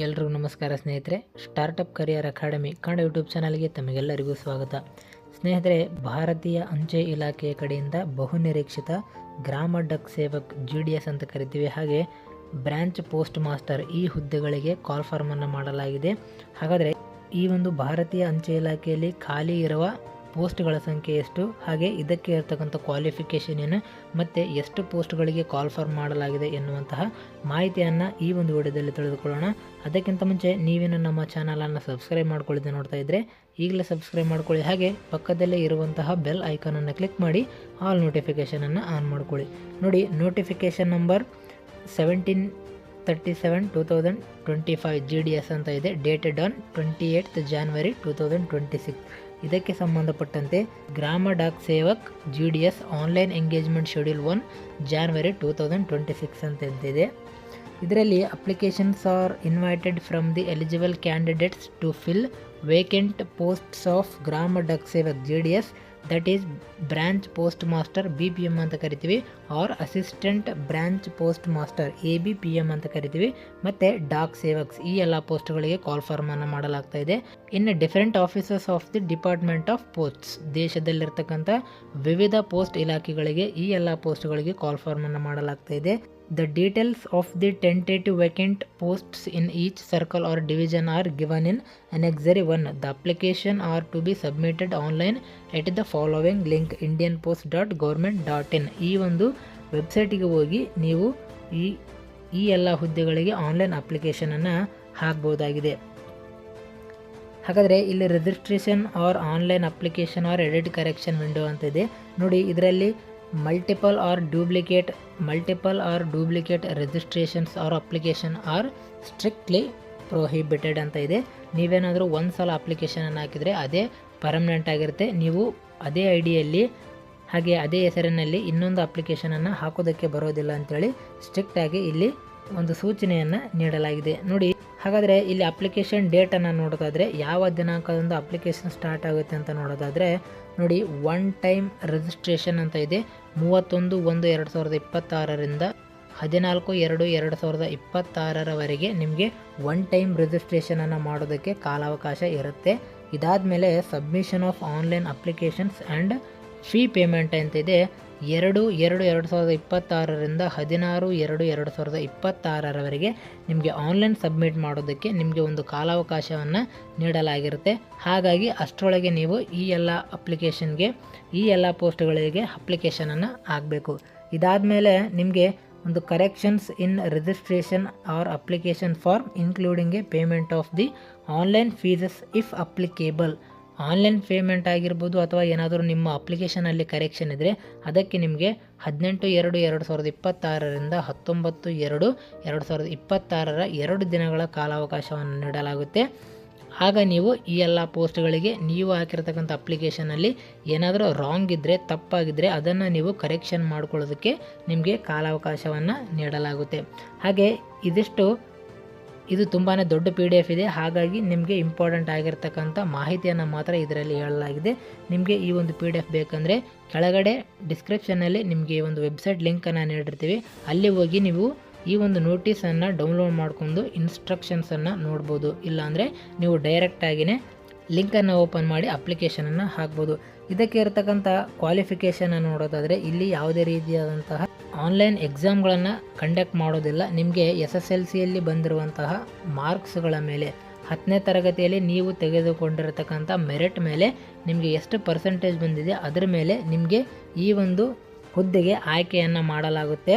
ಎಲ್ರಿಗೂ ನಮಸ್ಕಾರ ಸ್ನೇಹಿತರೆ. Startup career academy Kannada YouTube ಚಾನಲ್ಗೆ ತಮಗೆಲ್ಲರಿಗೂ ಸ್ವಾಗತ. ಸ್ನೇಹಿತರೆ, ಭಾರತೀಯ ಅಂಚೆ ಇಲಾಖೆಯ ಕಡೆಯಿಂದ ಬಹುನಿರೀಕ್ಷಿತ Grama Dak Sevak G D S ಅಂತ ಕರಿತೀವಿ. ಹಾಗೆ ಬ್ರಾಂಚ್ ಪೋಸ್ಟ್ ಮಾಸ್ಟರ್ ಈ ಹುದ್ದೆಗಳಿಗೆ ಕಾಲ್ ಫಾರ್ಮನ್ನು ಮಾಡಲಾಗಿದೆ. ಹಾಗಾದರೆ ಈ ಒಂದು ಭಾರತೀಯ ಅಂಚೆ ಇಲಾಖೆಯಲ್ಲಿ ಖಾಲಿ ಇರುವ ಪೋಸ್ಟ್ಗಳ ಸಂಖ್ಯೆ ಎಷ್ಟು? ಹಾಗೆ ಇದಕ್ಕೆ ಇರತಕ್ಕಂಥ ಕ್ವಾಲಿಫಿಕೇಷನ್ ಏನು? ಮತ್ತು ಎಷ್ಟು ಪೋಸ್ಟ್ಗಳಿಗೆ ಕಾಲ್ ಫಾರ್ ಮಾಡಲಾಗಿದೆ ಎನ್ನುವಂತಹ ಮಾಹಿತಿಯನ್ನು ಈ ಒಂದು ವಿಡಿಯೋದಲ್ಲಿ ತಿಳಿದುಕೊಳ್ಳೋಣ. ಅದಕ್ಕಿಂತ ಮುಂಚೆ ನೀವೇನು ನಮ್ಮ ಚಾನಲನ್ನು ಸಬ್ಸ್ಕ್ರೈಬ್ ಮಾಡ್ಕೊಳ್ಳಿದ್ದೆ ನೋಡ್ತಾ ಇದ್ದರೆ ಈಗಲೇ ಸಬ್ಸ್ಕ್ರೈಬ್ ಮಾಡ್ಕೊಳ್ಳಿ. ಹಾಗೆ ಪಕ್ಕದಲ್ಲೇ ಇರುವಂತಹ ಬೆಲ್ ಐಕಾನನ್ನು ಕ್ಲಿಕ್ ಮಾಡಿ ಆಲ್ ನೋಟಿಫಿಕೇಷನನ್ನು ಆನ್ ಮಾಡ್ಕೊಳ್ಳಿ. ನೋಡಿ notification number seventeen thirty seven two thousand twenty five G D S ಅಂತ ಇದೆ. Dated on twenty eighth January two thousand twenty six ಇದಕ್ಕೆ ಸಂಬಂಧಪಟ್ಟಂತೆ Grama Dak Sevak G D S online engagement schedule one, January two thousand twenty six ಅಂತ ಇದ್ದಿದೆ ಇದರಲ್ಲಿ applications are invited from the eligible candidates to fill vacant posts of Grama Dak Sevak G D S that is branch post master B P M ಅಂತ ಕರಿತೀವಿ. Or assistant branch post master A B P M ಅಂತ ಕರಿತೀವಿ. ಮತ್ತು dock Sevaks, ಈ ಎಲ್ಲ ಪೋಸ್ಟ್ಗಳಿಗೆ ಕಾಲ್ ಫಾರ್ಮನ್ನು ಮಾಡಲಾಗ್ತಾ ಇದೆ. ಇನ್ನು different officers of the department of posts ದೇಶದಲ್ಲಿರ್ತಕ್ಕಂಥ ವಿವಿಧ ಪೋಸ್ಟ್ ಇಲಾಖೆಗಳಿಗೆ ಈ ಎಲ್ಲ ಪೋಸ್ಟ್ಗಳಿಗೆ ಕಾಲ್ ಫಾರ್ಮನ್ನು ಮಾಡಲಾಗ್ತಾ ಇದೆ. The details of the tentative vacant posts in each circle or division are given in Annexary 1. The application are to be submitted online at the following link indianpost.government.in ಈ ಒಂದು ವೆಬ್ಸೈಟಿಗೆ ಹೋಗಿ ನೀವು ಈ ಈ ಎಲ್ಲ ಹುದ್ದೆಗಳಿಗೆ ಆನ್ಲೈನ್ ಅಪ್ಲಿಕೇಶನನ್ನು ಹಾಕ್ಬೋದಾಗಿದೆ ಹಾಗಾದರೆ ಇಲ್ಲಿ registration or online application or edit correction window ಅಂತ ಇದೆ ನೋಡಿ ಇದರಲ್ಲಿ multiple or duplicate multiple or duplicate registrations or application or strictly prohibited ಅಂತ ಇದೆ. ನೀವೇನಾದರೂ ಒಂದು ಸಲ ಅಪ್ಲಿಕೇಶನನ್ನು ಹಾಕಿದರೆ ಅದೇ ಪರ್ಮನೆಂಟ್ ಆಗಿರುತ್ತೆ. ನೀವು ಅದೇ ಐ ಡಿಯಲ್ಲಿ ಹಾಗೆ ಅದೇ ಹೆಸರಿನಲ್ಲಿ ಇನ್ನೊಂದು ಅಪ್ಲಿಕೇಶನನ್ನು ಹಾಕೋದಕ್ಕೆ ಬರೋದಿಲ್ಲ ಅಂತೇಳಿ ಸ್ಟ್ರಿಕ್ಟಾಗಿ ಇಲ್ಲಿ ಒಂದು ಸೂಚನೆಯನ್ನು ನೀಡಲಾಗಿದೆ. ನೋಡಿ, ಹಾಗಾದರೆ ಇಲ್ಲಿ ಅಪ್ಲಿಕೇಶನ್ ಡೇಟನ್ನು ನೋಡೋದಾದರೆ ಯಾವ ದಿನಾಂಕದಿಂದ ಅಪ್ಲಿಕೇಶನ್ ಸ್ಟಾರ್ಟ್ ಆಗುತ್ತೆ ಅಂತ ನೋಡೋದಾದರೆ ನೋಡಿ ಒನ್ ಟೈಮ್ ರಿಜಿಸ್ಟ್ರೇಷನ್ ಅಂತ ಇದೆ. ಮೂವತ್ತೊಂದು ಒಂದು ಎರಡು ಸಾವಿರದ ಇಪ್ಪತ್ತಾರರಿಂದ ಹದಿನಾಲ್ಕು ಎರಡು ಎರಡು ಸಾವಿರದ ಇಪ್ಪತ್ತಾರರವರೆಗೆ ನಿಮಗೆ ಒನ್ ಟೈಮ್ ರಿಜಿಸ್ಟ್ರೇಷನನ್ನು ಮಾಡೋದಕ್ಕೆ ಕಾಲಾವಕಾಶ ಇರುತ್ತೆ. ಇದಾದ ಮೇಲೆ submission of online applications and fee payment ಅಂತ ಇದೆ. ಎರಡು ಎರಡು ಎರಡು ಸಾವಿರದ ಇಪ್ಪತ್ತಾರರಿಂದ ಹದಿನಾರು, ಎರಡು ಎರಡು ಸಾವಿರದ ಇಪ್ಪತ್ತಾರರವರೆಗೆ ನಿಮಗೆ ಆನ್ಲೈನ್ ಸಬ್ಮಿಟ್ ಮಾಡೋದಕ್ಕೆ ನಿಮಗೆ ಒಂದು ಕಾಲಾವಕಾಶವನ್ನು ನೀಡಲಾಗಿರುತ್ತೆ. ಹಾಗಾಗಿ ಅಷ್ಟರೊಳಗೆ ನೀವು ಈ ಎಲ್ಲ ಅಪ್ಲಿಕೇಶನ್ಗೆ, ಈ ಎಲ್ಲ ಪೋಸ್ಟ್ಗಳಿಗೆ ಅಪ್ಲಿಕೇಶನನ್ನು ಹಾಕಬೇಕು. ಇದಾದಮೇಲೆ ನಿಮಗೆ ಒಂದು corrections in registration or application form, including a payment of the online fees if applicable. Online payment ಆಗಿರ್ಬೋದು ಅಥವಾ ಏನಾದರೂ ನಿಮ್ಮ ಅಪ್ಲಿಕೇಶನಲ್ಲಿ ಕರೆಕ್ಷನ್ ಇದ್ದರೆ ಅದಕ್ಕೆ ನಿಮಗೆ ಹದಿನೆಂಟು, ಎರಡು ಎರಡು ಸಾವಿರದ ಇಪ್ಪತ್ತಾರರಿಂದ ಹತ್ತೊಂಬತ್ತು, ಎರಡು ಎರಡು ಸಾವಿರದ ಇಪ್ಪತ್ತಾರರ ಎರಡು ದಿನಗಳ ಕಾಲಾವಕಾಶವನ್ನು ನೀಡಲಾಗುತ್ತೆ. ಆಗ ನೀವು ಈ ಎಲ್ಲ ಪೋಸ್ಟ್ಗಳಿಗೆ ನೀವು ಹಾಕಿರ್ತಕ್ಕಂಥ ಅಪ್ಲಿಕೇಶನಲ್ಲಿ ಏನಾದರೂ ರಾಂಗ್ ಇದ್ದರೆ ತಪ್ಪಾಗಿದ್ದರೆ ಅದನ್ನು ನೀವು ಕರೆಕ್ಷನ್ ಮಾಡ್ಕೊಳ್ಳೋದಕ್ಕೆ ನಿಮಗೆ ಕಾಲಾವಕಾಶವನ್ನು ನೀಡಲಾಗುತ್ತೆ. ಹಾಗೆ ಇದಿಷ್ಟು ಇದು ತುಂಬಾ ದೊಡ್ಡ ಪಿ ಡಿ ಎಫ್ ಇದೆ. ಹಾಗಾಗಿ ನಿಮಗೆ ಇಂಪಾರ್ಟೆಂಟ್ ಆಗಿರ್ತಕ್ಕಂಥ ಮಾಹಿತಿಯನ್ನು ಮಾತ್ರ ಇದರಲ್ಲಿ ಹೇಳಲಾಗಿದೆ. ನಿಮಗೆ ಈ ಒಂದು ಪಿ ಡಿ ಎಫ್ ಬೇಕಂದರೆ ಕೆಳಗಡೆ ಡಿಸ್ಕ್ರಿಪ್ಷನಲ್ಲಿ ನಿಮಗೆ ಈ ಒಂದು ವೆಬ್ಸೈಟ್ ಲಿಂಕನ್ನು ನೀಡಿರ್ತೀವಿ. ಅಲ್ಲಿ ಹೋಗಿ ನೀವು ಈ ಒಂದು ನೋಟಿಸನ್ನು ಡೌನ್ಲೋಡ್ ಮಾಡಿಕೊಂಡು ಇನ್ಸ್ಟ್ರಕ್ಷನ್ಸನ್ನು ನೋಡ್ಬೋದು. ಇಲ್ಲಾಂದರೆ ನೀವು ಡೈರೆಕ್ಟಾಗಿಯೇ ಲಿಂಕನ್ನು ಓಪನ್ ಮಾಡಿ ಅಪ್ಲಿಕೇಶನನ್ನು ಹಾಕ್ಬೋದು. ಇದಕ್ಕೆ ಇರತಕ್ಕಂಥ ಕ್ವಾಲಿಫಿಕೇಷನ್ ನೋಡೋದಾದರೆ ಇಲ್ಲಿ ಯಾವುದೇ ರೀತಿಯಾದಂತಹ ಆನ್ಲೈನ್ ಎಕ್ಸಾಮ್ಗಳನ್ನು ಕಂಡಕ್ಟ್ ಮಾಡೋದಿಲ್ಲ. ನಿಮಗೆ ಎಸ್ ಎಸ್ ಎಲ್ ಸಿಯಲ್ಲಿ ಬಂದಿರುವಂತಹ ಮಾರ್ಕ್ಸ್ಗಳ ಮೇಲೆ, ಹತ್ತನೇ ತರಗತಿಯಲ್ಲಿ ನೀವು ತೆಗೆದುಕೊಂಡಿರತಕ್ಕಂಥ ಮೆರಿಟ್ ಮೇಲೆ ನಿಮಗೆ ಎಷ್ಟು ಪರ್ಸೆಂಟೇಜ್ ಬಂದಿದೆ, ಅದರ ಮೇಲೆ ನಿಮಗೆ ಈ ಒಂದು ಹುದ್ದೆಗೆ ಆಯ್ಕೆಯನ್ನು ಮಾಡಲಾಗುತ್ತೆ.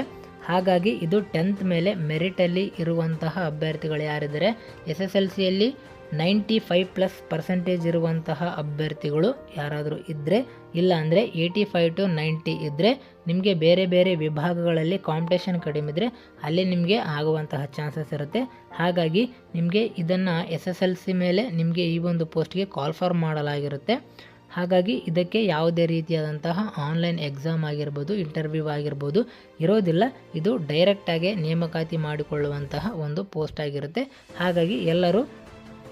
ಹಾಗಾಗಿ ಇದು ಟೆಂತ್ ಮೇಲೆ ಮೆರಿಟಲ್ಲಿ ಇರುವಂತಹ ಅಭ್ಯರ್ಥಿಗಳು ಯಾರಿದ್ದಾರೆ ಎಸ್ ಎಸ್ ಎಲ್ ಸಿಯಲ್ಲಿ ನೈಂಟಿ ಫೈವ್ ಪ್ಲಸ್ ಪರ್ಸೆಂಟೇಜ್ ಇರುವಂತಹ ಅಭ್ಯರ್ಥಿಗಳು ಯಾರಾದರೂ ಇದ್ದರೆ ಇಲ್ಲ ಅಂದರೆ ಏಯ್ಟಿ ಫೈವ್ ಟು ನೈಂಟಿ ಇದ್ದರೆ ನಿಮಗೆ ಬೇರೆ ಬೇರೆ ವಿಭಾಗಗಳಲ್ಲಿ ಕಾಂಪಿಟೇಷನ್ ಕಡಿಮೆ ಇದ್ದರೆ ಅಲ್ಲಿ ನಿಮಗೆ ಆಗುವಂತಹ ಚಾನ್ಸಸ್ ಇರುತ್ತೆ. ಹಾಗಾಗಿ ನಿಮಗೆ ಇದನ್ನು ಎಸ್ ಎಸ್ ಎಲ್ ಸಿ ಮೇಲೆ ನಿಮಗೆ ಈ ಒಂದು ಪೋಸ್ಟ್ಗೆ ಕಾಲ್ ಫಾರ್ ಮಾಡಲಾಗಿರುತ್ತೆ. ಹಾಗಾಗಿ ಇದಕ್ಕೆ ಯಾವುದೇ ರೀತಿಯಾದಂತಹ ಆನ್ಲೈನ್ ಎಕ್ಸಾಮ್ ಆಗಿರ್ಬೋದು ಇಂಟರ್ವ್ಯೂ ಆಗಿರ್ಬೋದು ಇರೋದಿಲ್ಲ. ಇದು ಡೈರೆಕ್ಟಾಗಿ ನೇಮಕಾತಿ ಮಾಡಿಕೊಳ್ಳುವಂತಹ ಒಂದು ಪೋಸ್ಟ್ ಆಗಿರುತ್ತೆ. ಹಾಗಾಗಿ ಎಲ್ಲರೂ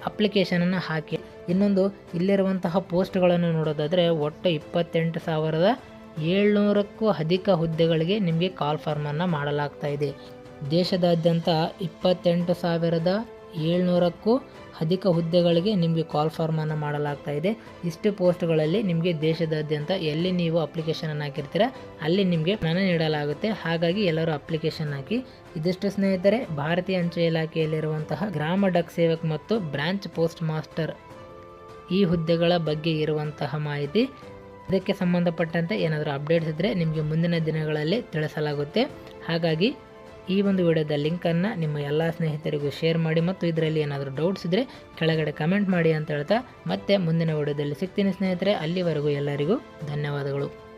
ಅಪ್ಲಿಕೇಶನನ್ನು ಹಾಕಿ. ಇನ್ನೊಂದು, ಇಲ್ಲಿರುವಂತಹ ಪೋಸ್ಟ್ಗಳನ್ನು ನೋಡೋದಾದರೆ ಒಟ್ಟು ಇಪ್ಪತ್ತೆಂಟು ಸಾವಿರದ ಏಳ್ನೂರಕ್ಕೂ ಅಧಿಕ ಹುದ್ದೆಗಳಿಗೆ ನಿಮಗೆ ಕಾಲ್ ಫಾರ್ಮನ್ನು ಮಾಡಲಾಗ್ತಾ ಇದೆ. ದೇಶದಾದ್ಯಂತ ಇಪ್ಪತ್ತೆಂಟು ಸಾವಿರದ ಏಳ್ನೂರಕ್ಕೂ ಅಧಿಕ ಹುದ್ದೆಗಳಿಗೆ ನಿಮಗೆ ಕಾಲ್ ಫಾರ್ಮನ್ನು ಮಾಡಲಾಗ್ತಾ ಇದೆ. ಇಷ್ಟು ಪೋಸ್ಟ್ಗಳಲ್ಲಿ ನಿಮಗೆ ದೇಶದಾದ್ಯಂತ ಎಲ್ಲಿ ನೀವು ಅಪ್ಲಿಕೇಶನನ್ನು ಹಾಕಿರ್ತೀರ, ಅಲ್ಲಿ ನಿಮಗೆ ಹಣ ನೀಡಲಾಗುತ್ತೆ. ಹಾಗಾಗಿ ಎಲ್ಲರೂ ಅಪ್ಲಿಕೇಶನ್ ಹಾಕಿ, ಇದಿಷ್ಟು ಸ್ನೇಹಿತರೆ, ಭಾರತೀಯ ಅಂಚೆ ಇಲಾಖೆಯಲ್ಲಿರುವಂತಹ ಗ್ರಾಮ ಡಕ್ ಸೇವಕ್ ಮತ್ತು ಬ್ರಾಂಚ್ ಪೋಸ್ಟ್ ಮಾಸ್ಟರ್ ಈ ಹುದ್ದೆಗಳ ಬಗ್ಗೆ ಇರುವಂತಹ ಮಾಹಿತಿ. ಇದಕ್ಕೆ ಸಂಬಂಧಪಟ್ಟಂತೆ ಏನಾದರೂ ಅಪ್ಡೇಟ್ಸ್ ಇದ್ದರೆ ನಿಮಗೆ ಮುಂದಿನ ದಿನಗಳಲ್ಲಿ ತಿಳಿಸಲಾಗುತ್ತೆ. ಹಾಗಾಗಿ ಈ ಒಂದು ವಿಡಿಯೋದ ಲಿಂಕನ್ನು ನಿಮ್ಮ ಎಲ್ಲ ಸ್ನೇಹಿತರಿಗೂ ಶೇರ್ ಮಾಡಿ ಮತ್ತು ಇದರಲ್ಲಿ ಏನಾದರೂ ಡೌಟ್ಸ್ ಇದ್ದರೆ ಕೆಳಗಡೆ ಕಮೆಂಟ್ ಮಾಡಿ ಅಂತ ಹೇಳ್ತಾ ಮತ್ತೆ ಮುಂದಿನ ವಿಡಿಯೋದಲ್ಲಿ ಸಿಗ್ತೀನಿ ಸ್ನೇಹಿತರೆ, ಅಲ್ಲಿವರೆಗೂ ಎಲ್ಲರಿಗೂ ಧನ್ಯವಾದಗಳು.